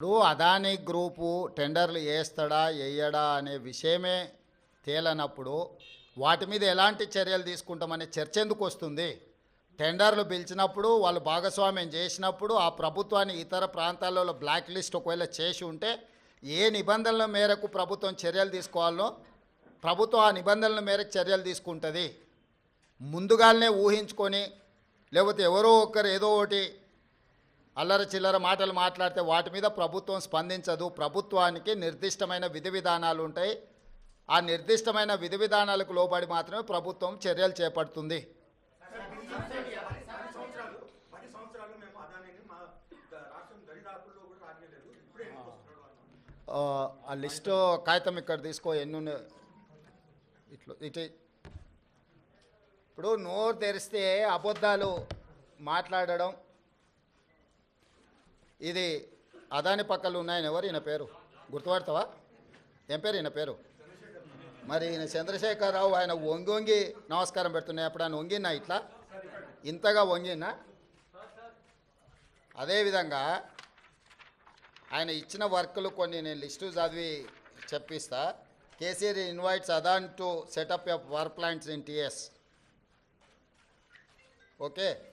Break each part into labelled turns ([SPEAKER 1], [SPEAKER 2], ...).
[SPEAKER 1] ఇప్పుడు అదానీ గ్రూపు టెండర్లు వేస్తాడా వేయడా అనే విషయమే తేలనప్పుడు వాటి మీద ఎలాంటి చర్యలు తీసుకుంటామనే చర్చ ఎందుకు వస్తుంది? టెండర్లు పిలిచినప్పుడు వాళ్ళు భాగస్వామ్యం చేసినప్పుడు ఆ ప్రభుత్వాన్ని ఇతర ప్రాంతాలలో బ్లాక్ లిస్ట్ ఒకవేళ చేసి ఉంటే ఏ నిబంధనల మేరకు ప్రభుత్వం చర్యలు తీసుకోవాలో ప్రభుత్వం ఆ నిబంధనల మేరకు చర్యలు తీసుకుంటుంది. ముందుగానే ఊహించుకొని లేకపోతే ఎవరో ఒకరు ఏదో ఒకటి అల్లర చిల్లర మాటలు మాట్లాడితే వాటి మీద ప్రభుత్వం స్పందించదు. ప్రభుత్వానికి నిర్దిష్టమైన విధి విధానాలు ఉంటాయి. ఆ నిర్దిష్టమైన విధి విధానాలకు లోబడి మాత్రమే ప్రభుత్వం చర్యలు చేపడుతుంది. ఆ, లిస్టు కాగితం ఇక్కడ తీసుకో ఎన్ని ఇట్లా ఇటు. ఇప్పుడు నోరు తెరిస్తే అబద్ధాలు మాట్లాడడం ఇది అదాని పక్కలు ఉన్నాయని ఎవరు? ఈయన పేరు. గుర్తుపడతావా? ఏం పేరు? ఈయన పేరు. మరి ఈయన చంద్రశేఖరరావు ఆయన వంగి వంగి నమస్కారం పెడుతున్నాయి. అప్పుడు ఆయన వంగినా ఇట్లా? ఇంతగా వంగినా అదేవిధంగా ఆయన ఇచ్చిన వర్కులు కొన్ని నేను లిస్టు చదివి చెప్పిస్తా. KCR invites Adani to setup of war plants in TS. Okay?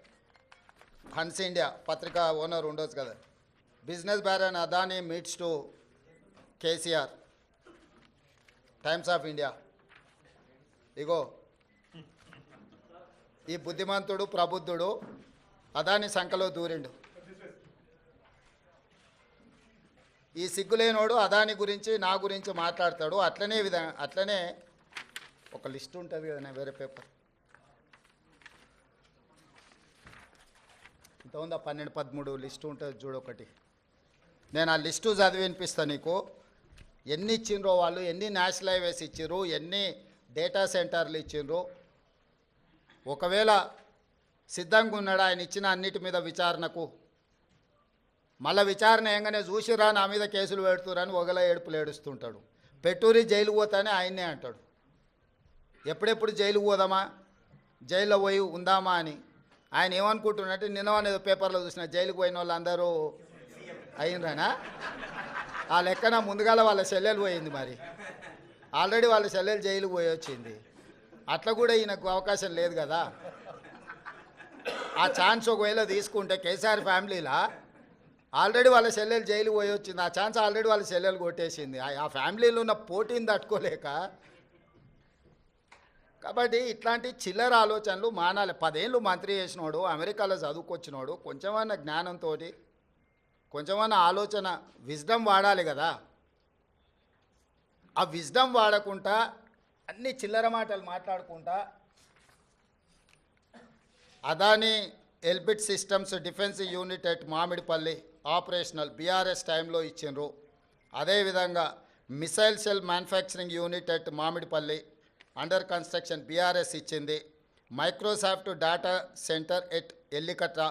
[SPEAKER 1] Hans India. పత్రిక ఓనర్ ఉండొచ్చు కదా. Business baron Adani meets to KCR. Times of India. ఇగో ఈ బుద్ధిమంతుడు ప్రబుద్ధుడు అదాని సంఖలో దూరిండు. ఈ సిగ్గులేనోడు అదాని గురించి నా గురించి మాట్లాడతాడు. అట్లనే విధ అట్లనే ఒక లిస్ట్ ఉంటుంది కదా వేరే పేపర్. ఇంత ఉందా? పన్నెండు పదమూడు లిస్ట్ ఉంటుంది చూడొకటి నేను ఆ లిస్టు చదివి నీకు. ఎన్ని ఇచ్చిండ్రో వాళ్ళు ఎన్ని నేషనల్ హైవేస్ ఇచ్చారు ఎన్ని డేటా సెంటర్లు ఇచ్చిండ్రు ఒకవేళ సిద్ధంగా ఉన్నాడు ఆయన ఇచ్చిన అన్నిటి మీద విచారణకు? మళ్ళీ విచారణ ఏంగానే చూసిరా నా మీద కేసులు పెడుతురని ఒకలా ఏడుపులు ఏడుస్తుంటాడు. పెట్టూరి జైలు పోతానే ఆయన్నే అంటాడు. ఎప్పుడెప్పుడు జైలు పోదామా? జైల్లో పోయి ఉందామా అని. ఆయన ఏమనుకుంటున్నట్టు నిన్న ఏదో పేపర్లో చూసిన జైలుకు పోయిన వాళ్ళందరూ అయినరానా ఆ లెక్కన ముందుగాల వాళ్ళ సెల్లెలు పోయింది మరి. ఆల్రెడీ వాళ్ళ సెల్లెలు జైలు పోయి వచ్చింది. అట్లా కూడా ఈయనకు అవకాశం లేదు కదా. ఆ ఛాన్స్ ఒకవేళ తీసుకుంటే కేసీఆర్ ఫ్యామిలీలా? ఆల్రెడీ వాళ్ళ సెల్లెలు జైలు పోయి వచ్చింది. ఆ ఛాన్స్ ఆల్రెడీ వాళ్ళ సెల్లెలు కొట్టేసింది. ఆ- ఆ ఫ్యామిలీలో ఉన్న పోటీని తట్టుకోలేక? కాబట్టి ఇట్లాంటి చిల్లర ఆలోచనలు మానాలి. పదేళ్ళు మంత్రి చేసినోడు అమెరికాలో చదువుకొచ్చినోడు కొంచెమన్నా జ్ఞానంతో కొంచెమన్నా ఆలోచన విజ్డమ్ వాడాలి కదా. ఆ విజ్డమ్ వాడకుండా అన్ని చిల్లర మాటలు మాట్లాడుకుంటా Adani Elbit Systems defence unit at Mamidipalli operational BRS టైంలో ఇచ్చిండ్రు. అదేవిధంగా missile cell manufacturing unit at Mamidipalli under construction BRS ఇచ్చింది. Microsoft data centre at Ellikatra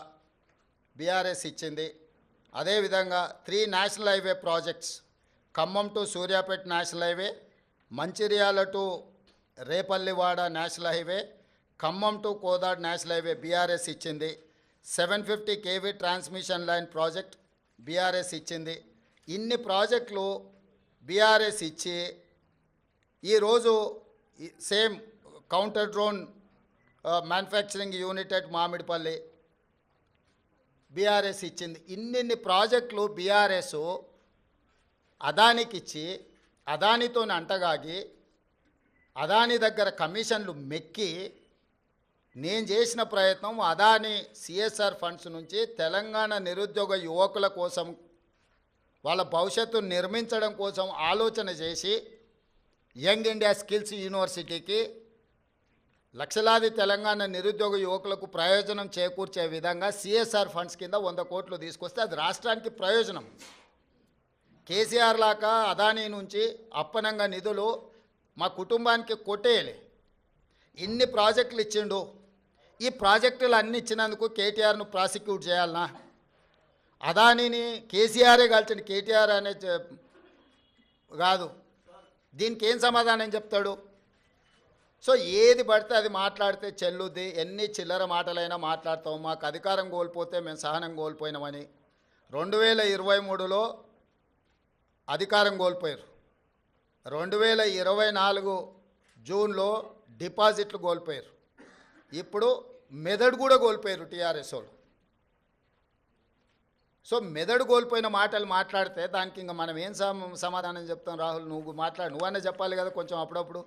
[SPEAKER 1] BRS ఇచ్చింది. అదేవిధంగా three national highway projects Khammam to Suryapet national highway Mancherial to Repallewada national highway Khammam to Kodad national highway BRS ఇచ్చింది. Seven fifty KV transmission line project BRS ఇచ్చింది. ఇన్ని ప్రాజెక్టులు BRS ఇచ్చి ఈరోజు same counter drone manufacturing unit at Mamidipalli BRS ఇచ్చింది. ఇన్నిన్ని ప్రాజెక్టులు BRS అదానికి ఇచ్చి అదానితో అంటగాగి అదాని దగ్గర కమిషన్లు మెక్కి నేను చేసిన ప్రయత్నం అదాని సిఎస్ఆర్ ఫండ్స్ నుంచి తెలంగాణ నిరుద్యోగ యువకుల కోసం వాళ్ళ భవిష్యత్తు నిర్మించడం కోసం ఆలోచన చేసి యంగ్ ఇండియా స్కిల్స్ యూనివర్సిటీకి లక్షలాది తెలంగాణ నిరుద్యోగ యువకులకు ప్రయోజనం చేకూర్చే విధంగా సిఎస్ఆర్ ఫండ్స్ కింద వంద కోట్లు తీసుకొస్తే అది రాష్ట్రానికి ప్రయోజనం. కేసీఆర్ లాగా అదానీ నుంచి అప్పనంగా నిధులు మా కుటుంబానికి కొట్టేయలే. ఇన్ని ప్రాజెక్టులు ఇచ్చిండు. ఈ ప్రాజెక్టులు అన్ని ఇచ్చినందుకు కేటీఆర్ను ప్రాసిక్యూట్ చేయాలనా? అదానీని కేసీఆరే కలిసిన కేటీఆర్ అనే కాదు. దీనికి ఏం సమాధానం చెప్తాడు? సో ఏది పడితే అది మాట్లాడితే చెల్లుద్ది. ఎన్ని చిల్లర మాటలైనా మాట్లాడతాం మాకు అధికారం కోల్పోతే మేము సహనం కోల్పోయినామని. రెండు వేల ఇరవై మూడులో అధికారం కోల్పోయారు రెండు వేల ఇరవై నాలుగు జూన్లో డిపాజిట్లు కోల్పోయారు ఇప్పుడు మెదడు కూడా కోల్పోయారు టీఆర్ఎస్ వాళ్ళు. సో మెదడు కోల్పోయిన మాటలు మాట్లాడితే దానికి ఇంకా మనం ఏం సమాధానం చెప్తాం రాహుల్? నువ్వు మాట్లాడు. నువ్వన్నా చెప్పాలి కదా కొంచెం అప్పుడప్పుడు.